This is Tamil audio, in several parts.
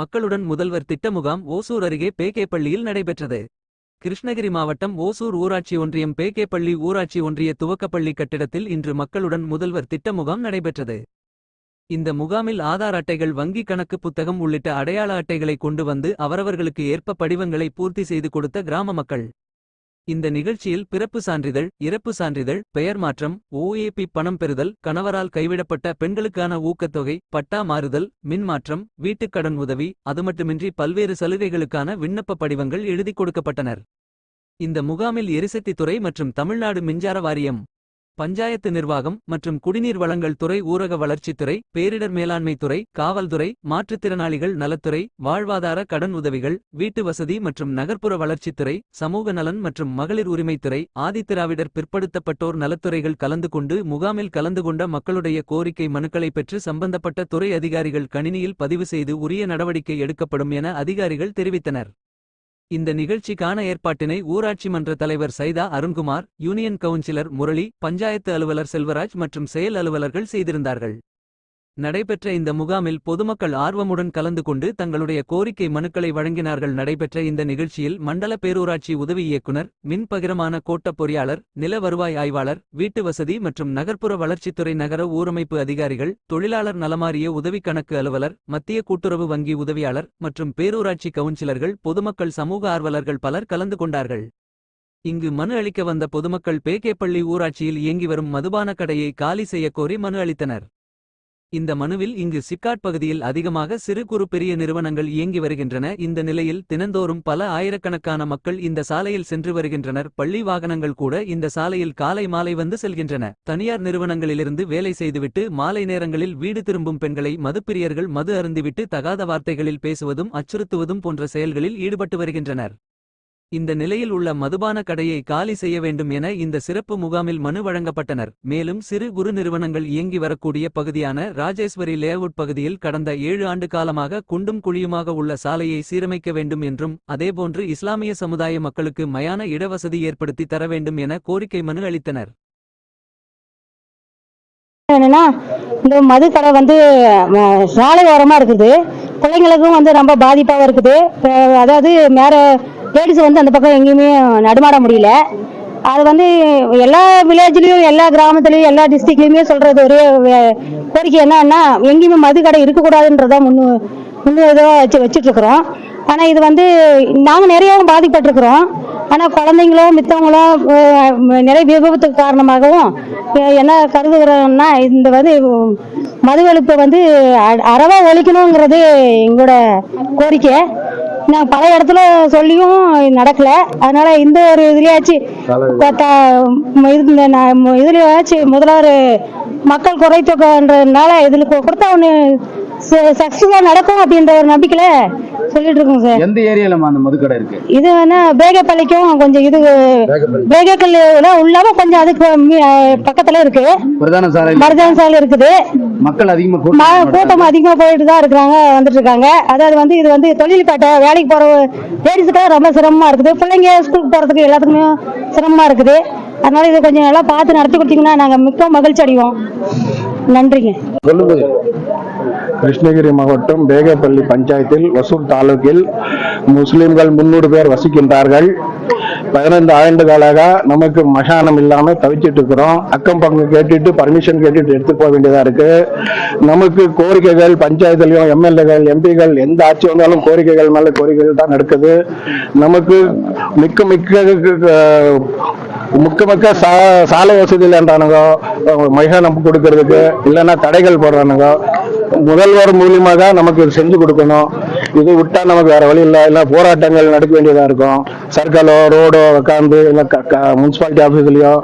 மக்களுடன் முதல்வர் திட்ட முகாம் ஓசூர் அருகே பேக்கேப்பள்ளியில் நடைபெற்றது. கிருஷ்ணகிரி மாவட்டம் ஓசூர் ஊராட்சி ஒன்றியம் பேக்கேப்பள்ளி ஊராட்சி ஒன்றிய துவக்கப்பள்ளி கட்டிடத்தில் இன்று மக்களுடன் முதல்வர் திட்ட முகாம் நடைபெற்றது. இந்த முகாமில் ஆதார் அட்டைகள் வங்கி கணக்கு புத்தகம் உள்ளிட்ட அடையாள அட்டைகளை கொண்டு வந்து அவரவர்களுக்கு ஏற்ப படிவங்களை பூர்த்தி செய்து கொடுத்த கிராம மக்கள். இந்த நிகழ்ச்சியில் பிறப்பு சான்றிதழ் இறப்பு சான்றிதழ் பெயர் மாற்றம் ஓஏபி பணம் பெறுதல் கணவரால் கைவிடப்பட்ட பெண்களுக்கான ஊக்கத்தொகை பட்டா மாறுதல் மின்மாற்றம் வீட்டுக்கடன் வீட்டுக் கடன் உதவி அதுமட்டுமின்றி பல்வேறு சலுகைகளுக்கான விண்ணப்ப படிவங்கள் எழுதிக் கொடுக்கப்பட்டனர். இந்த முகாமில் எரிசக்தி துறை மற்றும் தமிழ்நாடு மின்சார வாரியம் பஞ்சாயத்து நிர்வாகம் மற்றும் குடிநீர் வழங்கல் துறை ஊரக வளர்ச்சித்துறை பேரிடர் மேலாண்மை துறை காவல்துறை மாற்றுத்திறனாளிகள் நலத்துறை வாழ்வாதார கடன் உதவிகள் வீட்டு வசதி மற்றும் நகர்ப்புற வளர்ச்சித்துறை சமூக நலன் மற்றும் மகளிர் உரிமைத்துறை ஆதித்திராவிடர் பிற்படுத்தப்பட்டோர் நலத்துறைகள் கலந்து கொண்டு முகாமில் கலந்து கொண்ட மக்களுடைய கோரிக்கை மனுக்களை பெற்று சம்பந்தப்பட்ட துறை அதிகாரிகள் கணினியில் பதிவு செய்து உரிய நடவடிக்கை எடுக்கப்படும் என அதிகாரிகள் தெரிவித்தனர். இந்த நிகழ்ச்சிக்கான ஏற்பாட்டினை ஊராட்சி மன்ற தலைவர் சைதா அருண்குமார் யூனியன் கவுன்சிலர் முரளி பஞ்சாயத்து அலுவலர் செல்வராஜ் மற்றும் செயல் அலுவலர்கள் செய்திருந்தார்கள். நடைபெற்ற இந்த முகாமில் பொதுமக்கள் ஆர்வமுடன் கலந்து கொண்டு தங்களுடைய கோரிக்கை மனுக்களை வழங்கினார்கள். நடைபெற்ற இந்த நிகழ்ச்சியில் மண்டல பேரூராட்சி உதவி இயக்குனர் மின் பகிரமான கோட்ட பொறியாளர் நில வருவாய் ஆய்வாளர் வீட்டு வசதி மற்றும் நகர்ப்புற வளர்ச்சித்துறை நகர ஊரமைப்பு அதிகாரிகள் தொழிலாளர் நலமாரிய உதவி கணக்கு அலுவலர் மத்திய கூட்டுறவு வங்கி உதவியாளர் மற்றும் பேரூராட்சி கவுன்சிலர்கள் பொதுமக்கள் சமூக ஆர்வலர்கள் பலர் கலந்து கொண்டார்கள். இங்கு மனு அளிக்க வந்த பொதுமக்கள் பேக்கேப்பள்ளி ஊராட்சியில் இயங்கி வரும் மதுபான கடையை காலி செய்யக்கோரி மனு அளித்தனர். இந்த மனுவில் இங்கு சிக்காட் பகுதியில் அதிகமாக சிறு குறு பெரிய நிறுவனங்கள் இயங்கி வருகின்றன. இந்த நிலையில் தினந்தோறும் பல ஆயிரக்கணக்கான மக்கள் இந்த சாலையில் சென்று வருகின்றனர். பள்ளி வாகனங்கள் கூட இந்த சாலையில் காலை மாலை வந்து செல்கின்றன. தனியார் நிறுவனங்களிலிருந்து வேலை செய்துவிட்டு மாலை நேரங்களில் வீடு திரும்பும் பெண்களை மதுப்பிரியர்கள் மது அருந்திவிட்டு தகாத வார்த்தைகளில் பேசுவதும் அச்சுறுத்துவதும் போன்ற செயல்களில் ஈடுபட்டு வருகின்றனர். இந்த நிலையில் உள்ள மதுபான கடையை காலி செய்ய வேண்டும் என இந்த சிறப்பு முகாமில் மனு வழங்கப்பட்டனர். மேலும் சிறு குறு நிறுவனங்கள் இயங்கி வரக்கூடிய பகுதியான ராஜேஸ்வரி லேஅவுட் பகுதியில் கடந்த ஏழு ஆண்டு காலமாக குண்டும் குழியுமாக உள்ள சாலையை சீரமைக்க வேண்டும் என்றும் அதேபோன்று இஸ்லாமிய சமுதாய மக்களுக்கு மயான இடவசதி ஏற்படுத்தி தர வேண்டும் என கோரிக்கை மனு அளித்தனர். என்னன்னா இந்த மது கடை வந்து சாலை ஓரமா இருக்குது. பிள்ளைங்களுக்கும் வந்து ரொம்ப பாதிப்பாக இருக்குது. அதாவது மேலே லேடிஸ் வந்து அந்த பக்கம் எங்கேயுமே நடமாட முடியல. அது வந்து எல்லா வில்லேஜ்லயும் எல்லா கிராமத்துலயும் எல்லா டிஸ்ட்ரிக்ட்லயுமே சொல்றது ஒரே கோரிக்கை என்னன்னா எங்கேயுமே மது கடை இருக்கக்கூடாதுன்றதான் முன்னு முன்னு இதாக வச்சு வச்சுட்டு இருக்கிறோம் ஆனா இது வந்து நாங்க நிறையவும் பாதிப்பட்டிருக்கிறோம் ஆனா குழந்தைங்களும் மித்தவங்களும் நிறைய விபத்துக்கு காரணமாகவும் என்ன கருதுகிறோம்னா இந்த வந்து மது ஒழிப்பை வந்து அ- அறவா ஒழிக்கணுங்கிறது எங்களோட கோரிக்கை. நான் பல இடத்துல சொல்லியும் நடக்கல. அதனால இந்த ஒரு இதுலயாச்சும் பார்த்தா, ம- இது இந்த ந- ம- இதுலயாச்சும் முதல்வர் மக்கள் குறை தொகைன்றதுனால இதுல கொடுத்தா ஒன்று சக்சஸா நடக்கும் அப்படின்ற ஒரு நம்பிக்கையில சொல்லிட்டு இருக்கோம் சார். எந்த ஏரியாலமா அந்த மதுக்கடை இருக்கு? இது வேணா பேகப்பள்ளிக்கும் கொஞ்சம் இது பேகக்கல் உள்ளாம கொஞ்சம் அதுக்கு பக்கத்துல இருக்கு. பிரதான சாலை. மருதான சாலை இருக்குது. மக்கள் அதிகமா கூட்டம் கூட்டம் அதிகமா போயிட்டு தான் இருக்கிறாங்க வந்துட்டு இருக்காங்க. அதாவது வந்து இது வந்து தொழில் காட்ட வேலைக்கு போற லேடிஸுக்கு ரொம்ப சிரமமா இருக்குது. பிள்ளைங்க ஸ்கூலுக்கு போறதுக்கு எல்லாத்துக்குமே சிரமமா இருக்குது. அதனால இதை கொஞ்சம் நல்லா பார்த்து நடத்தி கொடுத்தீங்கன்னா நாங்க மிக்க மகிழ்ச்சி அடைவோம். நன்றிங்க. கிருஷ்ணகிரி மாவட்டம் பேகப்பள்ளி பஞ்சாயத்தில் ஒசூர் தாலுக்கில் முஸ்லிம்கள் முன்னூறு பேர் வசிக்கின்றார்கள். பதினைந்து ஆண்டுகளாக நமக்கு மசானம் இல்லாமல் தவிச்சிட்டு இருக்கிறோம். அக்கம் பக்கம் கேட்டுட்டு பர்மிஷன் கேட்டுட்டு எடுத்து போக வேண்டியதா இருக்கு. நமக்கு கோரிக்கைகள் பஞ்சாயத்துலையும் எம்எல்ஏகள் எம்பிகள் எந்த ஆட்சி வந்தாலும் கோரிக்கைகள் மேல கோரிக்கைகள் தான் நடக்குது. நமக்கு மிக்க மிக்க முக்க மிக்க சா சாலை வசதி இல்லைன்றானுங்க மைதானம் கொடுக்கறதுக்கு இல்லைன்னா தடைகள் போடுறானுங்க. முதல்வர் மூலியமாக நமக்கு இது செஞ்சு கொடுக்கணும். இது விட்டா நமக்கு வேற வழி இல்லை. இல்லை போராட்டங்கள் நடக்க வேண்டியதா இருக்கும். சர்க்கிளோ ரோடோ உட்காந்து இல்லை முனிசிபாலிட்டி ஆஃபீஸ்லயோ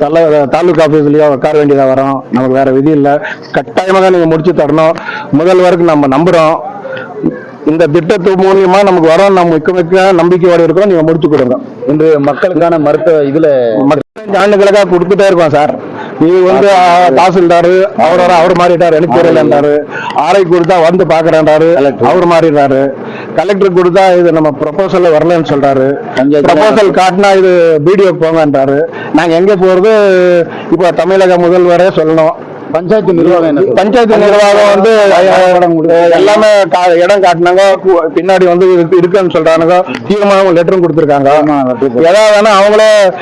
தல தாலுகா ஆஃபீஸ்லயோ உட்கார வேண்டியதா வரும். நமக்கு வேற விதி இல்லை. கட்டாயமாக நீங்க முடிச்சு தரணும். முதல்வருக்கு நம்ம நம்புறோம். இந்த திட்டத்து மூலியமா நமக்கு வரோம். நம்ம மிக்க மிக்க நம்பிக்கையோட இருக்கிறோம். நீங்க முடிச்சு கொடுங்க. இன்று மக்களுக்கான மருத்துவ இதுல ஆண்டுகளுக்காக கொடுத்துட்டே இருக்கோம் சார். இது வந்து தாசில்தாரு அவர் வர அவர் மாறிட்டாரு எனக்கு தெரியலன்றாரு. ஆரை கொடுத்தா வந்து பாக்குறேன்றாரு அவர் மாறிடுறாரு. கலெக்டர் கொடுத்தா இது நம்ம ப்ரொபோசல்ல வரலன்னு சொல்றாரு. ப்ரொபோசல் காட்டினா இது பிடிஓ போங்கன்றாரு. நாங்க எங்க போறது? இப்போ தமிழக முதல்வரே சொல்லணும். பஞ்சாயத்து நிர்வாகம்? பஞ்சாயத்து நிர்வாகம் வந்து எல்லாமே இடம் காட்டினாங்க. பின்னாடி வந்து இருக்கு- இருக்குன்னு சொல்றாங்க தீர்மானம் லெட்டரும் கொடுத்துருக்காங்க. ஏதாவது வேணா அவங்களே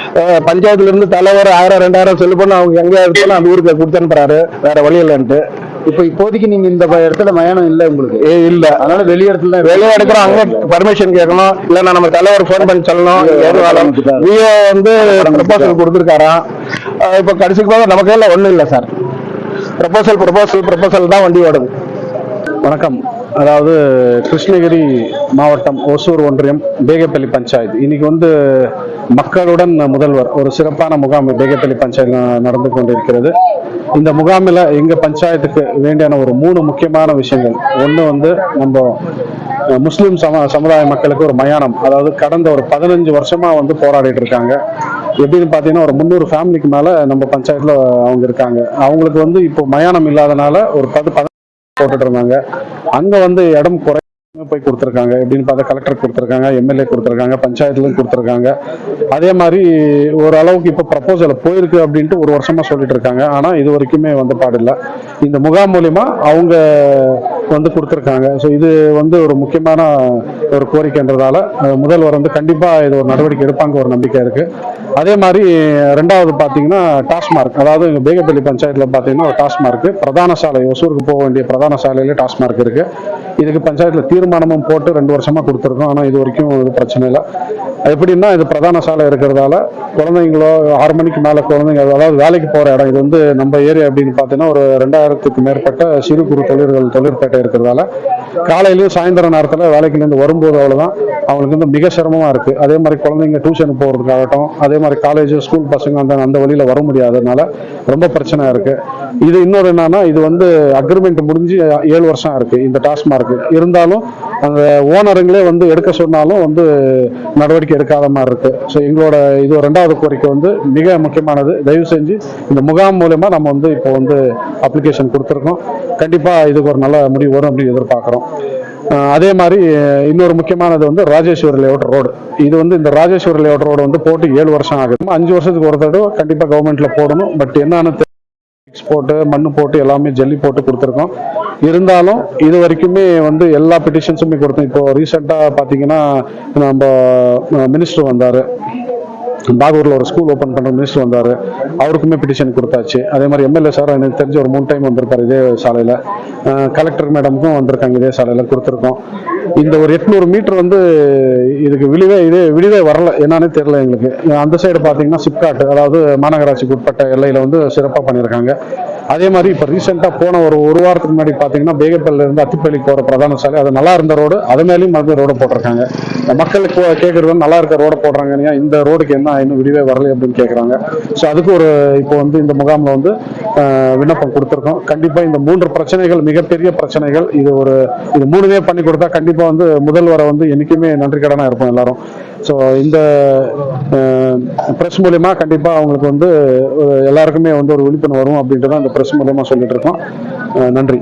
பஞ்சாயத்துல இருந்து தலைவர் ஆயிரம் ரெண்டாயிரம் செல்லு பண்ணி. அவங்க எங்க இருக்கணும் அந்த ஊருக்கு கொடுத்து அனுப்புறாரு. வேற வழி இல்லைன்ட்டு. இப்ப இப்போதைக்கு நீங்க இந்த இடத்துல மயானம் இல்ல உங்களுக்கு? ஏ இல்ல. அதனால வெளி இடத்துல வெளியே எடுக்கிறோம். அங்க பர்மிஷன் கேட்கணும். இல்ல நம்ம தலைவர் ஃபோன் பண்ணி சொல்லணும். எதுவாலும் விஓ வந்து ப்ரொபோசல் கொடுத்துருக்காராம். இப்ப கடைசிக்கு போக நமக்கு எல்லாம் ஒண்ணும் இல்ல சார். ப்ரொபோசல் ப்ரொபோசல் ப்ரப்போசல் தான் வண்டி ஓடுது. வணக்கம். அதாவது கிருஷ்ணகிரி மாவட்டம் ஒசூர் ஒன்றியம் பேகப்பள்ளி பஞ்சாயத்து. இன்னைக்கு வந்து மக்களுடன் முதல்வர் ஒரு சிறப்பான முகாம் பேகப்பள்ளி பஞ்சாயத்து நடந்து கொண்டிருக்கிறது. இந்த முகாமில் எங்க பஞ்சாயத்துக்கு வேண்டியான ஒரு மூணு முக்கியமான விஷயங்கள். ஒன்று வந்து நம்ம முஸ்லீம் சம சமுதாய மக்களுக்கு ஒரு மயானம். அதாவது கடந்த ஒரு பதினஞ்சு வருஷமா வந்து போராடிட்டு இருக்காங்க. எப்படின்னு பார்த்தீங்கன்னா ஒரு முந்நூறு ஃபேமிலிக்கு மேல நம்ம பஞ்சாயத்துல அவங்க இருக்காங்க. அவங்களுக்கு வந்து இப்போ மயானம் இல்லாதனால ஒரு பத்து பதினஞ்சு போட்டுட்டு இருந்தாங்க. அங்க வந்து இடம் குறை போய் கொடுத்துருக்காங்க. எப்படின்னு பார்த்தா கலெக்டர் கொடுத்துருக்காங்க எம்எல்ஏ கொடுத்துருக்காங்க பஞ்சாயத்துலேயும் கொடுத்துருக்காங்க. அதே மாதிரி ஓரளவுக்கு இப்போ ப்ரப்போசல் போயிருக்கு அப்படின்ட்டு ஒரு வருஷமாக சொல்லிட்டு இருக்காங்க. ஆனால் இது வரைக்குமே வந்து பாடில்லை. இந்த முகாம் மூலிமா அவங்க வந்து கொடுத்துருக்காங்க. ஸோ இது வந்து ஒரு முக்கியமான ஒரு கோரிக்கைன்றதால முதல்வர் வந்து கண்டிப்பாக இது ஒரு நடவடிக்கை எடுப்பாங்க ஒரு நம்பிக்கை இருக்குது அதே மாதிரி ரெண்டாவது பார்த்தீங்கன்னா டாஸ்மார்க். அதாவது எங்கள் பேகப்பள்ளி பஞ்சாயத்தில் பார்த்தீங்கன்னா ஒரு டாஸ்மார்க். பிரதான சாலை ஒசூருக்கு போக வேண்டிய பிரதான சாலையில டாஸ்மார்க் இருக்குது இதுக்கு பஞ்சாயத்தில் தீர்மானமும் போட்டு ரெண்டு வருஷமாக கொடுத்துருக்கோம். ஆனால் இது வரைக்கும் இது பிரச்சனை இல்லை. எப்படின்னா இது பிரதான சாலை இருக்கிறதால குழந்தைங்களோ ஆறு மணிக்கு மேலே குழந்தைங்க அதாவது வேலைக்கு போகிற இடம் இது வந்து நம்ம ஏரியா அப்படின்னு பார்த்தீங்கன்னா ஒரு ரெண்டாயிரத்துக்கு மேற்பட்ட சிறு குறு தொழில்கள் தொழிற்பேட்டை இருக்கிறதால காலையிலையும் சாயந்தர நேரத்தில் வேலைக்குலேருந்து வரும்போது அவ்வளோதான் அவங்களுக்கு வந்து மிக சிரமமாக இருக்குது அதே மாதிரி குழந்தைங்க டியூஷன் போகிறதுக்காகட்டும் அதே மாதிரி காலேஜ் ஸ்கூல் பசங்க அந்த அந்த வழியில் வர முடியாததுனால ரொம்ப பிரச்சனை இருக்குது இது இன்னொரு என்னன்னா இது வந்து அக்ரிமெண்ட் முடிஞ்சு ஏழு வருஷம் இருக்குது இந்த டாஸ்மார்க் இருந்தாலும் அந்த ஓனருங்களே வந்து எடுக்க சொன்னாலும் வந்து நடவடிக்கை எடுக்காத மாதிரி இருக்கு. ஸோ எங்களோட இது ரெண்டாவது கோரிக்கை வந்து மிக முக்கியமானது. தயவு செஞ்சு இந்த முகாம் மூலயமா நம்ம வந்து இப்போ வந்து அப்ளிகேஷன் கொடுத்துருக்கோம். கண்டிப்பாக இதுக்கு ஒரு நல்ல முடிவு வரும் அப்படின்னு எதிர்பார்க்குறோம். அதே மாதிரி இன்னொரு முக்கியமானது வந்து ராஜேஸ்வரி லேஅவுட் ரோடு இது வந்து இந்த ராஜேஸ்வரி லேஅவுட் ரோடு வந்து போட்டு ஏழு வருஷம் ஆகுது. அஞ்சு வருஷத்துக்கு ஒரு தடவை கண்டிப்பாக கவர்மெண்ட்டில் போடணும். பட் என்னன்னு போட்டு மண் போட்டு எல்லாமே ஜல்லி போட்டு கொடுத்துருக்கோம். இருந்தாலும் இது வரைக்குமே வந்து எல்லா பெட்டிஷன்ஸுமே கொடுத்தோம். இப்போ ரீசெண்டாக பார்த்தீங்கன்னா நம்ம மினிஸ்டர் வந்தார். பாகூரில் ஒரு ஸ்கூல் ஓப்பன் பண்ணுற மினிஸ்டர் வந்தார். அவருக்குமே பிட்டிஷன் கொடுத்தாச்சு. அதே மாதிரி எம்எல்ஏ சார் எனக்கு தெரிஞ்ச ஒரு மூணு டைம் வந்திருக்காரு இதே சாலையில். கலெக்டர் மேடமுக்கும் வந்திருக்காங்க இதே சாலையில் கொடுத்துருக்கோம். இந்த ஒரு எட்நூறு மீட்டர் வந்து இதுக்கு விழிவே இதே விழிவே வரல. என்னன்னே தெரியல எங்களுக்கு. அந்த சைடு பார்த்தீங்கன்னா சிப்காட் அதாவது மாநகராட்சிக்கு உட்பட்ட எல்லையில் வந்து சிறப்பாக பண்ணியிருக்காங்க. அதே மாதிரி இப்போ ரீசெண்டாக போன ஒரு ஒரு வாரத்துக்கு முன்னாடி பார்த்தீங்கன்னா பேகப்பள்ளிலேருந்து அத்திப்பள்ளி போகிற பிரதான சாலை அது நல்லா இருந்த ரோடு அது மேலேயும் மறுபடியும் ரோடு போட்டிருக்காங்க. மக்களுக்கு கேட்குறது நல்லா இருக்க ரோடை போடுறாங்க இந்த ரோடுக்கு என்ன இன்னும் விடிவே வரல அப்படின்னு கேட்குறாங்க ஸோ அதுக்கு ஒரு இப்போ வந்து இந்த முகாமில் வந்து விண்ணப்பம் கொடுத்துருக்கோம். கண்டிப்பாக இந்த மூன்று பிரச்சனைகள் மிகப்பெரிய பிரச்சனைகள் இது ஒரு இது மூணுமே பண்ணி கொடுத்தா கண்டிப்பாக வந்து முதல்வரை வந்து என்றைக்குமே நன்றி கடனாக இருப்போம் எல்லாரும். ஸோ இந்த ப்ரெஸ் மூலயமா கண்டிப்பாக அவங்களுக்கு வந்து எல்லாருக்குமே வந்து ஒரு விழிப்புணர்வு வரும் அப்படின்றத தான் இந்த ப்ரெஸ் மூலயமா சொல்லிட்டு இருக்கோம். நன்றி.